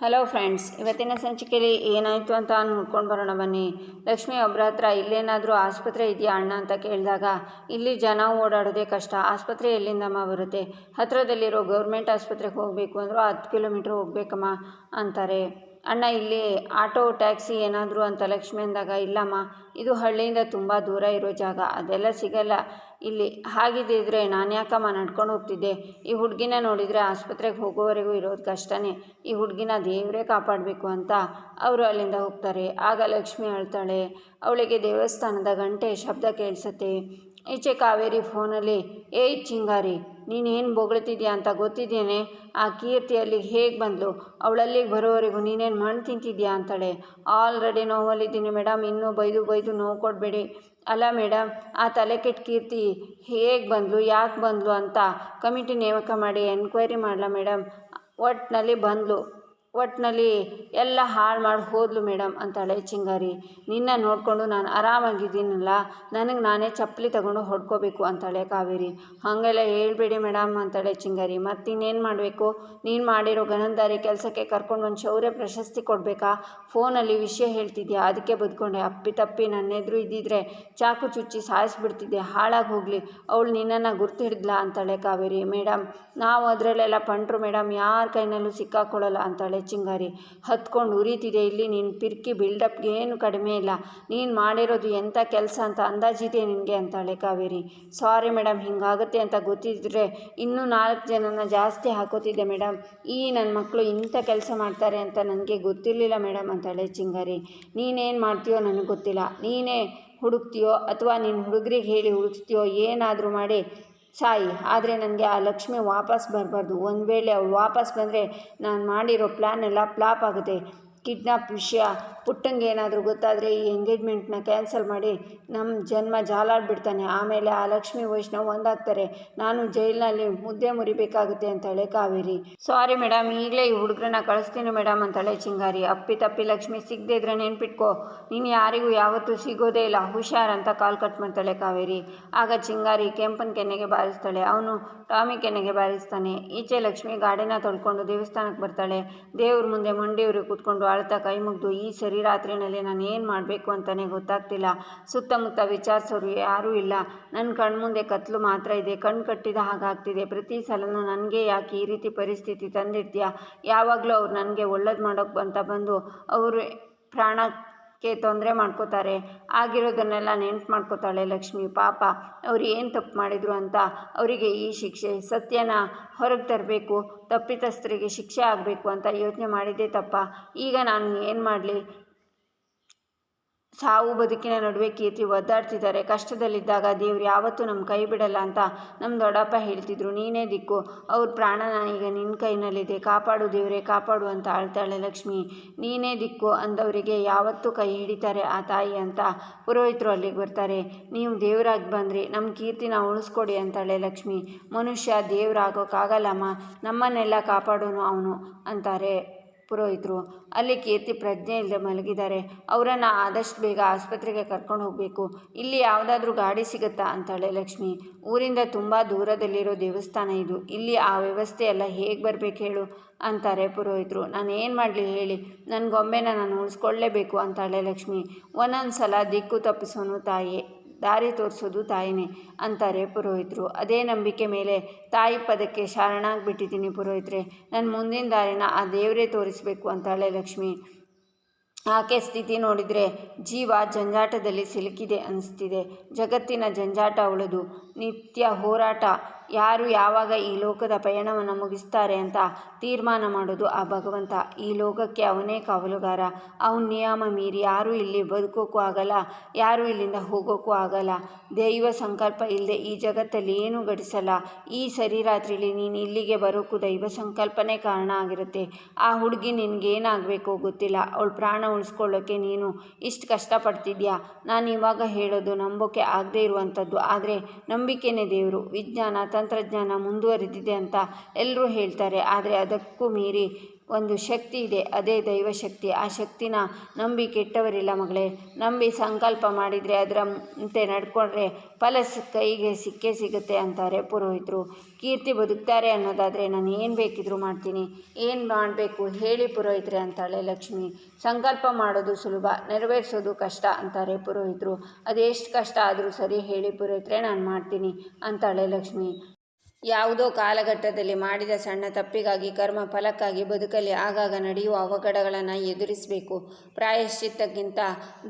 Hello friends ಇವತ್ತಿನ ಸಂಚಿಕೆಯಲ್ಲಿ ಏನಾಯಿತು ಅಂತ ನೋಡ್ಕೊಂಡು ಬರೋಣ ಬನ್ನಿ. ಲಕ್ಷ್ಮಿ ಒಬ್ಬರ ಹತ್ರ ಇಲ್ಲೇನಾದರೂ ಆಸ್ಪತ್ರೆ ಇದೆಯಾ ಅಣ್ಣ ಅಂತ ಕೇಳಿದಾಗ, ಇಲ್ಲಿ ಜನ ಓಡಾಡೋದೇ ಕಷ್ಟ, ಆಸ್ಪತ್ರೆ ಎಲ್ಲಿಂದಮ್ಮ ಬರುತ್ತೆ? ಹತ್ತಿರದಲ್ಲಿರೋ ಗೌರ್ಮೆಂಟ್ ಆಸ್ಪತ್ರೆಗೆ ಹೋಗಬೇಕು ಅಂದರೂ ಹತ್ತು ಕಿಲೋಮೀಟ್ರ್ ಹೋಗ್ಬೇಕಮ್ಮ ಅಂತಾರೆ. ಅಣ್ಣ ಇಲ್ಲಿ ಆಟೋ, ಟ್ಯಾಕ್ಸಿ ಏನಾದರೂ ಅಂತ ಲಕ್ಷ್ಮಿ ಅಂದಾಗ, ಇಲ್ಲಮ್ಮ, ಇದು ಹಳ್ಳಿಯಿಂದ ತುಂಬ ದೂರ ಇರೋ ಜಾಗ, ಅದೆಲ್ಲ ಸಿಗಲ್ಲ. ಇಲ್ಲಿ ಹಾಗಿದ್ದಿದ್ರೆ ನಾನು ಯಾಕಮ್ಮ ನಡ್ಕೊಂಡು ಹೋಗ್ತಿದ್ದೆ? ಈ ಹುಡುಗಿನ ನೋಡಿದರೆ ಆಸ್ಪತ್ರೆಗೆ ಹೋಗೋವರೆಗೂ ಇರೋದು ಕಷ್ಟನೇ. ಈ ಹುಡುಗಿನ ದೇವರೇ ಕಾಪಾಡಬೇಕು ಅಂತ ಅವರು ಅಲ್ಲಿಂದ ಹೋಗ್ತಾರೆ. ಆಗ ಲಕ್ಷ್ಮಿ ಅಳ್ತಾಳೆ, ಅವಳಿಗೆ ದೇವಸ್ಥಾನದ ಗಂಟೆ ಶಬ್ದ ಕೇಳಿಸುತ್ತೆ. ಈಚೆ ಕಾವೇರಿ ಫೋನಲ್ಲಿ ಏಯ್ ಚಿಂಗಾರಿ ನೀನೇನು ಬೊಗಳ್ತಿದ್ಯಾ ಅಂತ ಗೊತ್ತಿದ್ದೇನೆ. ಆ ಕೀರ್ತಿ ಅಲ್ಲಿಗೆ ಹೇಗೆ ಬಂದಳು ಅವಳಲ್ಲಿಗೆ ಬರೋವರೆಗೂ ನೀನೇನು ಮಣ್ಣು ತಿಂತಿದ್ಯಾ ಅಂತಾಳೆ. ಆಲ್ರೆಡಿ ನೋವಲ್ಲಿದ್ದೀನಿ ಮೇಡಮ್ ಇನ್ನೂ ಬೈದು ಬೈದು ನೋವು ಕೊಡಬೇಡಿ. ಅಲ್ಲ ಮೇಡಮ್ ಆ ತಲೆ ಕೆಟ್ಟ ಕೀರ್ತಿ ಹೇಗೆ ಬಂದಳು ಯಾಕೆ ಬಂದಳು ಅಂತ ಕಮಿಟಿ ನೇಮಕ ಮಾಡಿ ಎನ್ಕ್ವೈರಿ ಮಾಡಲ ಮೇಡಮ್ ಒಟ್ಟಿನಲ್ಲಿ ಬಂದಳು ಒಟ್ಟಿನಲ್ಲಿ ಎಲ್ಲ ಹಾಳು ಮಾಡಿ ಹೋದ್ಲು ಮೇಡಮ್ ಅಂತಾಳೆ ಚಿಂಗಾರಿ. ನಿನ್ನ ನೋಡಿಕೊಂಡು ನಾನು ಆರಾಮಾಗಿದ್ದೀನಲ್ಲ, ನನಗೆ ನಾನೇ ಚಪ್ಪಲಿ ತಗೊಂಡು ಹೊಡ್ಕೋಬೇಕು ಅಂತಾಳೆ ಕಾವೇರಿ. ಹಾಗೆಲ್ಲ ಹೇಳಬೇಡಿ ಮೇಡಮ್ ಅಂತಾಳೆ ಚಿಂಗಾರಿ. ಮತ್ತಿನ್ನೇನು ಮಾಡಬೇಕು? ನೀನು ಮಾಡಿರೋ ಗನಂದಾರಿ ಕೆಲಸಕ್ಕೆ ಕರ್ಕೊಂಡು ಒಂದು ಶೌರ್ಯ ಪ್ರಶಸ್ತಿ ಕೊಡಬೇಕಾ? ಫೋನಲ್ಲಿ ವಿಷಯ ಹೇಳ್ತಿದ್ಯಾ? ಅದಕ್ಕೆ ಬದುಕೊಂಡೆ. ಅಪ್ಪಿ ತಪ್ಪಿ ನನ್ನ ಎದುರು ಇದ್ದಿದ್ರೆ ಚಾಕು ಚುಚ್ಚಿ ಸಾಯಿಸ್ಬಿಡ್ತಿದ್ದೆ. ಹಾಳಾಗಿ ಹೋಗಲಿ. ಅವಳು ನಿನ್ನನ್ನು ಗುರ್ತು ಹಿಡಿದ್ಲಾ ಅಂತಾಳೆ ಕಾವೇರಿ. ಮೇಡಮ್ ನಾವು ಅದರಲ್ಲೆಲ್ಲ ಪಂಟ್ರು ಮೇಡಮ್ ಯಾರ ಕೈನಲ್ಲೂ ಸಿಕ್ಕಾಕೊಳ್ಳಲ್ಲ ಅಂತಾಳೆ ಚಿಂಗಾರಿ, ಹತ್ಕೊಂಡು ಉರಿತಿದೆ. ಇಲ್ಲಿ ನೀನು ಪಿರ್ಕಿ ಬಿಲ್ಡಪ್ಗೆ ಏನು ಕಡಿಮೆ ಇಲ್ಲ. ನೀನು ಮಾಡಿರೋದು ಎಂಥ ಕೆಲಸ ಅಂತ ಅಂದಾಜಿದೆ ನಿನಗೆ ಅಂತಾಳೆ ಕಾವೇರಿ. ಸಾರಿ ಮೇಡಮ್ ಹಿಂಗಾಗುತ್ತೆ ಅಂತ ಗೊತ್ತಿದ್ದರೆ ಇನ್ನೂ ನಾಲ್ಕು ಜನನ ಜಾಸ್ತಿ ಹಾಕೋತಿದ್ದೆ ಮೇಡಮ್ ಈ ನನ್ನ ಮಕ್ಕಳು ಇಂಥ ಕೆಲಸ ಮಾಡ್ತಾರೆ ಅಂತ ನನಗೆ ಗೊತ್ತಿರಲಿಲ್ಲ ಮೇಡಮ್ ಅಂತಾಳೆ ಚಿಂಗಾರಿ. ನೀನೇನು ಮಾಡ್ತೀಯೋ ನನಗೆ ಗೊತ್ತಿಲ್ಲ. ನೀನೇ ಹುಡುಕ್ತೀಯೋ ಅಥವಾ ನಿನ್ನ ಹುಡುಗರಿಗೆ ಹೇಳಿ ಹುಡುಕ್ತೀಯೋ ಏನಾದರೂ ಮಾಡಿ ಸಾಯಿ ಆದರೆ ನನಗೆ ಆ ಲಕ್ಷ್ಮಿ ವಾಪಸ್ ಬರಬಾರ್ದು. ಒಂದು ವೇಳೆ ಅವಳು ವಾಪಸ್ ಬಂದರೆ ನಾನು ಮಾಡಿರೋ ಪ್ಲ್ಯಾನ್ ಎಲ್ಲ ಫ್ಲಾಪ್ ಆಗುತ್ತೆ. ಕಿಡ್ನಾಪ್ ವಿಷಯ, ಪುಟ್ಟಂಗೆ ಏನಾದರೂ ಗೊತ್ತಾದರೆ ಈ ಎಂಗೇಜ್ಮೆಂಟ್ನ ಕ್ಯಾನ್ಸಲ್ ಮಾಡಿ ನಮ್ಮ ಜನ್ಮ ಜಾಲಾಡ್ಬಿಡ್ತಾನೆ. ಆಮೇಲೆ ಆ ಲಕ್ಷ್ಮಿ, ವೈಷ್ಣವ್ ಒಂದಾಗ್ತಾರೆ. ನಾನು ಜೈಲಿನಲ್ಲಿ ಮುದ್ದೆ ಮುರಿಬೇಕಾಗುತ್ತೆ ಅಂತಾಳೆ ಕಾವೇರಿ. ಸಾರಿ ಮೇಡಮ್, ಈಗಲೇ ಈ ಹುಡುಗರನ್ನ ಕಳಿಸ್ತೀನಿ ಮೇಡಮ್ ಅಂತಾಳೆ ಚಿಂಗಾರಿ. ಅಪ್ಪಿ ತಪ್ಪಿ ಲಕ್ಷ್ಮಿ, ಸಿಗದೆ ಇದ್ರೆ ನೆನ್ಪಿಟ್ಕೋ. ನೀನು ಯಾರಿಗೂ ಯಾವತ್ತೂ ಸಿಗೋದೇ ಇಲ್ಲ. ಹುಷಾರ್ ಅಂತ ಕಾಲ್ ಕಟ್ ಮಾಡ್ತಾಳೆ ಕಾವೇರಿ. ಆಗ ಚಿಂಗಾರಿ ಕೆಂಪನ ಕೆನ್ನೆಗೆ ಬಾರಿಸ್ತಾಳೆ. ಅವನು ಟಾಮಿ ಕೆನೆಗೆ ಬಾರಿಸ್ತಾನೆ. ಈಚೆ ಲಕ್ಷ್ಮಿ ಗಾಡಿನ ತೊಳ್ಕೊಂಡು ದೇವಸ್ಥಾನಕ್ಕೆ ಬರ್ತಾಳೆ. ದೇವ್ರ ಮುಂದೆ ಮಂಡಿಯವರು ಕೂತ್ಕೊಂಡು ಅಳ್ತಾ ಕೈ ಮುಗಿದು, ಈ ಸರಿ ರಾತ್ರಿನಲ್ಲಿ ನಾನು ಏನು ಮಾಡಬೇಕು ಅಂತಲೇ ಗೊತ್ತಾಗ್ತಿಲ್ಲ. ಸುತ್ತಮುತ್ತ ವಿಚಾರಿಸೋರು ಯಾರೂ ಇಲ್ಲ. ನನ್ನ ಕಣ್ಮುಂದೆ ಕತ್ಲು ಮಾತ್ರ ಇದೆ. ಕಣ್ಣು ಕಟ್ಟಿದ ಹಾಗಾಗ್ತಿದೆ. ಪ್ರತಿ ಸಲನೂ ನನಗೆ ಯಾಕೆ ಈ ರೀತಿ ಪರಿಸ್ಥಿತಿ ತಂದಿರ್ತೀಯ ಯಾವಾಗಲೂ ಅವ್ರು ನನಗೆ ಒಳ್ಳೇದು ಮಾಡೋಕ್ಕೆ ಅಂತ ಬಂದು ಅವರು ಪ್ರಾಣಕ್ಕೆ ತೊಂದರೆ ಮಾಡ್ಕೋತಾರೆ. ಆಗಿರೋದನ್ನೆಲ್ಲ ನೆನ್ಪು ಮಾಡ್ಕೋತಾಳೆ ಲಕ್ಷ್ಮಿ. ಪಾಪ, ಅವ್ರು ಏನು ತಪ್ಪು ಮಾಡಿದರು ಅಂತ ಅವರಿಗೆ ಈ ಶಿಕ್ಷೆ, ಸತ್ಯನ ಹೊರಗೆ ತರಬೇಕು, ತಪ್ಪಿತಸ್ಥರಿಗೆ ಶಿಕ್ಷೆ ಆಗಬೇಕು ಅಂತ ಯೋಚನೆ ಮಾಡಿದ್ದೇ ತಪ್ಪ. ಈಗ ನಾನು ಏನು ಮಾಡಲಿ? ಸಾವು ಬದುಕಿನ ನಡುವೆ ಕೀರ್ತಿ ಒದ್ದಾಡ್ತಿದ್ದಾರೆ. ಕಷ್ಟದಲ್ಲಿದ್ದಾಗ ದೇವ್ರು ಯಾವತ್ತೂ ನಮ್ಮ ಕೈ ಬಿಡಲ್ಲ ಅಂತ ನಮ್ಮ ದೊಡ್ಡಪ್ಪ ಹೇಳ್ತಿದ್ರು. ನೀನೇ ದಿಕ್ಕು, ಅವ್ರ ಪ್ರಾಣನ ಈಗ ನಿನ್ನ ಕೈನಲ್ಲಿದೆ. ಕಾಪಾಡು ದೇವರೇ, ಕಾಪಾಡು ಅಂತ ಆಳ್ತಾಳೆ ಲಕ್ಷ್ಮಿ. ನೀನೇ ದಿಕ್ಕು ಅಂದವರಿಗೆ ಯಾವತ್ತೂ ಕೈ ಹಿಡಿತಾರೆ ಆ ತಾಯಿ ಅಂತ ಪುರೋಹಿತರು ಅಲ್ಲಿಗೆ ಬರ್ತಾರೆ. ನೀವು ದೇವರಾಗಿ ಬಂದ್ರಿ ನಮ್ಮ ಕೀರ್ತಿನ ಉಳಿಸ್ಕೊಡಿ ಅಂತಾಳೆ ಲಕ್ಷ್ಮಿ. ಮನುಷ್ಯ ದೇವರಾಗೋಕ್ಕಾಗಲ್ಲಮ್ಮ ನಮ್ಮನ್ನೆಲ್ಲ ಕಾಪಾಡೋನು ಅವನು ಅಂತಾರೆ. ಪುರೋಹಿತರು ಅಲ್ಲಿ ಕೀರ್ತಿ ಪ್ರಜ್ಞೆ ಇಲ್ಲದೆ ಮಲಗಿದ್ದಾರೆ. ಅವರನ್ನು ಆದಷ್ಟು ಬೇಗ ಆಸ್ಪತ್ರೆಗೆ ಕರ್ಕೊಂಡು ಹೋಗಬೇಕು. ಇಲ್ಲಿ ಯಾವುದಾದ್ರೂ ಗಾಡಿ ಸಿಗುತ್ತಾ? ಅಂತಾಳೆ ಲಕ್ಷ್ಮಿ. ಊರಿಂದ ತುಂಬ ದೂರದಲ್ಲಿರೋ ದೇವಸ್ಥಾನ ಇದು. ಇಲ್ಲಿ ಆ ವ್ಯವಸ್ಥೆ ಎಲ್ಲ ಹೇಗೆ ಬರಬೇಕು ಹೇಳು? ಅಂತಾರೆ ಪುರೋಹಿತರು. ನಾನು ಏನು ಮಾಡಲಿ ಹೇಳಿ. ನನ್ನ ಗೊಂಬೆನ ನಾನು ಉಳಿಸ್ಕೊಳ್ಳೇಬೇಕು, ಅಂತಾಳೆ ಲಕ್ಷ್ಮಿ. ಒಂದೊಂದು ಸಲ ದಿಕ್ಕು ತಪ್ಪಿಸೋನು ತಾಯಿಯೇ ದಾರಿ ತೋರಿಸೋದು ತಾಯಿನೇ ಅಂತಾರೆ ಪುರೋಹಿತರು. ಅದೇ ನಂಬಿಕೆ ಮೇಲೆ ತಾಯಿ ಪದಕ್ಕೆ ಶರಣಾಗ್ಬಿಟ್ಟಿದ್ದೀನಿ ಪುರೋಹಿತರೆ. ನನ್ನ ಮುಂದಿನ ದಾರಿನ ಆ ದೇವರೇ ತೋರಿಸಬೇಕು ಅಂತಾಳೆ ಲಕ್ಷ್ಮಿ. ಆಕೆ ಸ್ಥಿತಿ ನೋಡಿದರೆ ಜೀವ ಜಂಜಾಟದಲ್ಲಿ ಸಿಲುಕಿದೆ ಅನಿಸ್ತಿದೆ. ಜಗತ್ತಿನ ಜಂಜಾಟ ಅವಳದು ನಿತ್ಯ ಹೋರಾಟ. ಯಾರು ಯಾವಾಗ ಈ ಲೋಕದ ಪಯಣವನ್ನು ಮುಗಿಸ್ತಾರೆ ಅಂತ ತೀರ್ಮಾನ ಮಾಡೋದು ಆ ಭಗವಂತ. ಈ ಲೋಕಕ್ಕೆ ಅವನೇ ಕಾವಲುಗಾರ. ಅವನ ನಿಯಮ ಮೀರಿ ಯಾರೂ ಇಲ್ಲಿ ಬದುಕೋಕ್ಕೂ ಆಗಲ್ಲ, ಯಾರೂ ಇಲ್ಲಿಂದ ಹೋಗೋಕ್ಕೂ ಆಗಲ್ಲ. ದೈವ ಸಂಕಲ್ಪ ಇಲ್ಲದೆ ಈ ಜಗತ್ತಲ್ಲಿ ಏನೂ ಘಟಿಸಲ್ಲ ಈ ಸರಿ ರಾತ್ರಿಲಿ ನೀನು ಇಲ್ಲಿಗೆ ಬರೋಕ್ಕೂ ದೈವ ಸಂಕಲ್ಪನೇ ಕಾರಣ ಆಗಿರುತ್ತೆ. ಆ ಹುಡುಗಿ ನಿನಗೇನಾಗಬೇಕು ಗೊತ್ತಿಲ್ಲ. ಅವಳು ಪ್ರಾಣ ಉಳಿಸ್ಕೊಳ್ಳೋಕ್ಕೆ ನೀನು ಇಷ್ಟು ಕಷ್ಟಪಡ್ತಿದ್ಯಾ? ನಾನು ಇವಾಗ ಹೇಳೋದು ನಂಬೋಕೆ ಆಗದೇ ಇರುವಂಥದ್ದು. ಆದರೆ ನಂಬಿಕೆನೇ ದೇವರು. ವಿಜ್ಞಾನ ತಂತ್ರಜ್ಞಾನ ಮುಂದುವರೆದಿದೆ ಅಂತ ಎಲ್ಲರೂ ಹೇಳ್ತಾರೆ. ಆದರೆ ಅದಕ್ಕೂ ಮೀರಿ ಒಂದು ಶಕ್ತಿ ಇದೆ, ಅದೇ ದೈವಶಕ್ತಿ. ಆ ಶಕ್ತಿನ ನಂಬಿ ಕೆಟ್ಟವರಿಲ್ಲ ಮಗಳೇ. ನಂಬಿ ಸಂಕಲ್ಪ ಮಾಡಿದರೆ ಅದರ ಮುಂತೆ ನಡ್ಕೊಂಡ್ರೆ ಫಲ ಕೈಗೆ ಸಿಕ್ಕೇ ಸಿಗುತ್ತೆ ಅಂತಾರೆ ಪುರೋಹಿತರು. ಕೀರ್ತಿ ಬದುಕ್ತಾರೆ ಅನ್ನೋದಾದರೆ ನಾನು ಏನು ಬೇಕಿದ್ರೂ ಮಾಡ್ತೀನಿ. ಏನು ಮಾಡಬೇಕು ಹೇಳಿ ಪುರೋಹಿತರೆ ಅಂತಾಳೆ ಲಕ್ಷ್ಮಿ. ಸಂಕಲ್ಪ ಮಾಡೋದು ಸುಲಭ, ನೆರವೇರಿಸೋದು ಕಷ್ಟ ಅಂತಾರೆ ಪುರೋಹಿತರು. ಅದೆಷ್ಟು ಕಷ್ಟ ಆದರೂ ಸರಿ ಹೇಳಿ ಪುರೋಹಿತರೆ ನಾನು ಮಾಡ್ತೀನಿ ಅಂತಾಳೆ ಲಕ್ಷ್ಮಿ. ಯಾವುದೋ ಕಾಲಘಟ್ಟದಲ್ಲಿ ಮಾಡಿದ ಸಣ್ಣ ತಪ್ಪಿಗಾಗಿ, ಕರ್ಮ ಫಲಕ್ಕಾಗಿ ಬದುಕಲ್ಲಿ ಆಗಾಗ ನಡೆಯುವ ಅವಘಡಗಳನ್ನು ಎದುರಿಸಬೇಕು. ಪ್ರಾಯಶ್ಚಿತ್ತಕ್ಕಿಂತ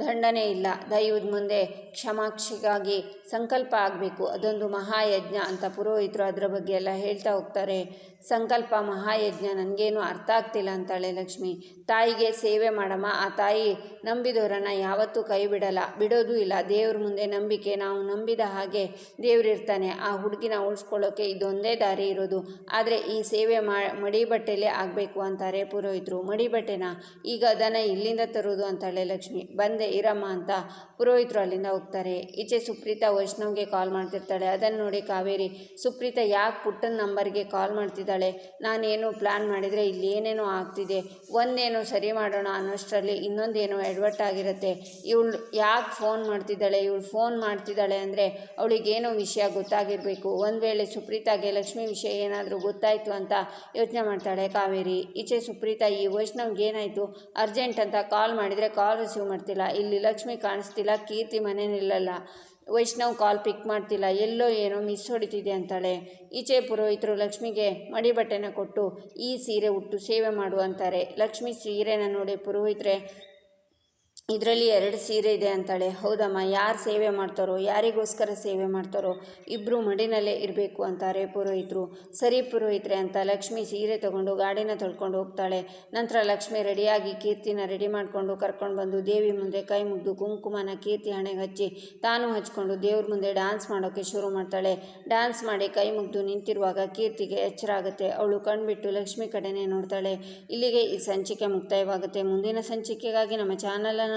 ದಂಡನೆ ಇಲ್ಲ. ದೈವದ ಮುಂದೆ ಕ್ಷಮಾಕ್ಷಿಗಾಗಿ ಸಂಕಲ್ಪ ಆಗಬೇಕು. ಅದೊಂದು ಮಹಾಯಜ್ಞ ಅಂತ ಪುರೋಹಿತರು ಅದರ ಬಗ್ಗೆ ಎಲ್ಲ ಹೇಳ್ತಾ ಹೋಗ್ತಾರೆ. ಸಂಕಲ್ಪ ಮಹಾಯಜ್ಞ ನನಗೇನು ಅರ್ಥ ಆಗ್ತಿಲ್ಲ ಅಂತಾಳೆ ಲಕ್ಷ್ಮಿ. ತಾಯಿಗೆ ಸೇವೆ ಮಾಡಮ್ಮ. ಆ ತಾಯಿ ನಂಬಿದವರನ್ನು ಯಾವತ್ತೂ ಕೈ ಬಿಡಲ್ಲ ಬಿಡೋದೂ ಇಲ್ಲ. ದೇವ್ರ ಮುಂದೆ ನಂಬಿಕೆ. ನಾವು ನಂಬಿದ ಹಾಗೆ ದೇವರಿರ್ತಾನೆ. ಆ ಹುಡುಗಿನ ಉಳಿಸ್ಕೊಳ್ಳೋಕೆ ಇದೊಂದೇ ದಾರಿ ಇರೋದು. ಆದರೆ ಈ ಸೇವೆ ಮಾ ಮಡಿ ಬಟ್ಟೆಲೇ ಆಗಬೇಕು ಅಂತಾರೆ ಪುರೋಹಿತರು. ಮಡಿ ಬಟ್ಟೆನ ಈಗ ಅದನ್ನು ಇಲ್ಲಿಂದ ತರೋದು ಅಂತಾಳೆ ಲಕ್ಷ್ಮಿ. ಬಂದೆ, ಇರಮ್ಮ ಅಂತ ಪುರೋಹಿತರು ಅಲ್ಲಿಂದ ಹೋಗ್ತಾರೆ. ಈಚೆ ಸುಪ್ರೀತಾ ವೈಷ್ಣವ್ಗೆ ಕಾಲ್ ಮಾಡ್ತಿರ್ತಾಳೆ. ಅದನ್ನು ನೋಡಿ ಕಾವೇರಿ, ಸುಪ್ರೀತಾ, ಯಾಕೆ ಪುಟ್ಟನ ನಂಬರ್ಗೆ ಕಾಲ್ ಮಾಡ್ತಿದ್ದಾಳೆ? ನಾನೇನು ಪ್ಲ್ಯಾನ್ ಮಾಡಿದರೆ ಇಲ್ಲಿ ಏನೇನೋ ಆಗ್ತಿದೆ. ಒಂದೇನೋ ಸರಿ ಮಾಡೋಣ ಅನ್ನೋಷ್ಟರಲ್ಲಿ ಇನ್ನೊಂದೇನೋ ಎಡ್ವರ್ಟ್ ಆಗಿರುತ್ತೆ. ಇವಳು ಯಾಕೆ ಫೋನ್ ಮಾಡ್ತಿದ್ದಾಳೆ? ಇವಳು ಫೋನ್ ಮಾಡ್ತಿದ್ದಾಳೆ ಅಂದರೆ ಅವಳಿಗೇನೋ ವಿಷಯ ಗೊತ್ತಾಗಿರಬೇಕು. ಒಂದು ವೇಳೆ ಸುಪ್ರೀತಾಗೆ ಲಕ್ಷ್ಮಿ ವಿಷಯ ಏನಾದರೂ ಗೊತ್ತಾಯಿತು ಅಂತ ಯೋಚನೆ ಮಾಡ್ತಾಳೆ. ಕಾವೇರಿ, ಈಚೆ ಸುಪ್ರೀತಾ, ಈ ವೈಷ್ಣವ್ಗೆ ಏನಾಯಿತು? ಅರ್ಜೆಂಟ್ ಅಂತ ಕಾಲ್ ಮಾಡಿದರೆ ಕಾಲ್ ರಿಸೀವ್ ಮಾಡ್ತಿಲ್ಲ. ಇಲ್ಲಿ ಲಕ್ಷ್ಮಿ ಕಾಣಿಸ್ತಿಲ್ಲ, ಕೀರ್ತಿ ಮನೆ ನಿಲ್ಲಲ್ಲ. ವೈಷ್ಣವ್ ಕಾಲ್ ಪಿಕ್ ಮಾಡ್ತಿಲ್ಲ. ಎಲ್ಲೋ ಏನೋ ಮಿಸ್ ಹೊಡಿತಿದೆ ಅಂತಾಳೆ. ಈಚೆ ಪುರೋಹಿತರು ಲಕ್ಷ್ಮಿಗೆ ಮಡಿ ಬಟ್ಟೆನ ಕೊಟ್ಟು, ಈ ಸೀರೆ ಉಟ್ಟು ಸೇವೆ ಮಾಡು ಅಂತಾರೆ. ಲಕ್ಷ್ಮಿ ಸೀರೆನ ನೋಡಿ ಪುರೋಹಿತರೆ ಇದರಲ್ಲಿ ಎರಡು ಸೀರೆ ಇದೆ ಅಂತಾಳೆ. ಹೌದಮ್ಮ, ಯಾರು ಸೇವೆ ಮಾಡ್ತಾರೋ, ಯಾರಿಗೋಸ್ಕರ ಸೇವೆ ಮಾಡ್ತಾರೋ ಇಬ್ಬರು ಮಡಿನಲ್ಲೇ ಇರಬೇಕು ಅಂತಾರೆ ಪುರೋಹಿತರು. ಸರಿ ಪುರೋಹಿತ್ರೆ ಅಂತ ಲಕ್ಷ್ಮಿ ಸೀರೆ ತೊಗೊಂಡು ಗಾಡಿನ ತೊಳ್ಕೊಂಡು ಹೋಗ್ತಾಳೆ. ನಂತರ ಲಕ್ಷ್ಮಿ ರೆಡಿಯಾಗಿ ಕೀರ್ತಿನ ರೆಡಿ ಮಾಡಿಕೊಂಡು ಕರ್ಕೊಂಡು ಬಂದು ದೇವಿ ಮುಂದೆ ಕೈ ಮುಗಿದು ಕುಂಕುಮನ ಕೀರ್ತಿ ಹಣೆಗೆ ಹಚ್ಚಿ ತಾನು ಹಚ್ಕೊಂಡು ದೇವ್ರ ಮುಂದೆ ಡ್ಯಾನ್ಸ್ ಮಾಡೋಕ್ಕೆ ಶುರು ಮಾಡ್ತಾಳೆ. ಡ್ಯಾನ್ಸ್ ಮಾಡಿ ಕೈ ಮುಗಿದು ನಿಂತಿರುವಾಗ ಕೀರ್ತಿಗೆ ಎಚ್ಚರ ಆಗುತ್ತೆ. ಅವಳು ಕಣ್ಬಿಟ್ಟು ಲಕ್ಷ್ಮಿ ಕಡೆನೇ ನೋಡ್ತಾಳೆ. ಇಲ್ಲಿಗೆ ಈ ಸಂಚಿಕೆ ಮುಕ್ತಾಯವಾಗುತ್ತೆ. ಮುಂದಿನ ಸಂಚಿಕೆಗಾಗಿ ನಮ್ಮ ಚಾನಲನ್ನು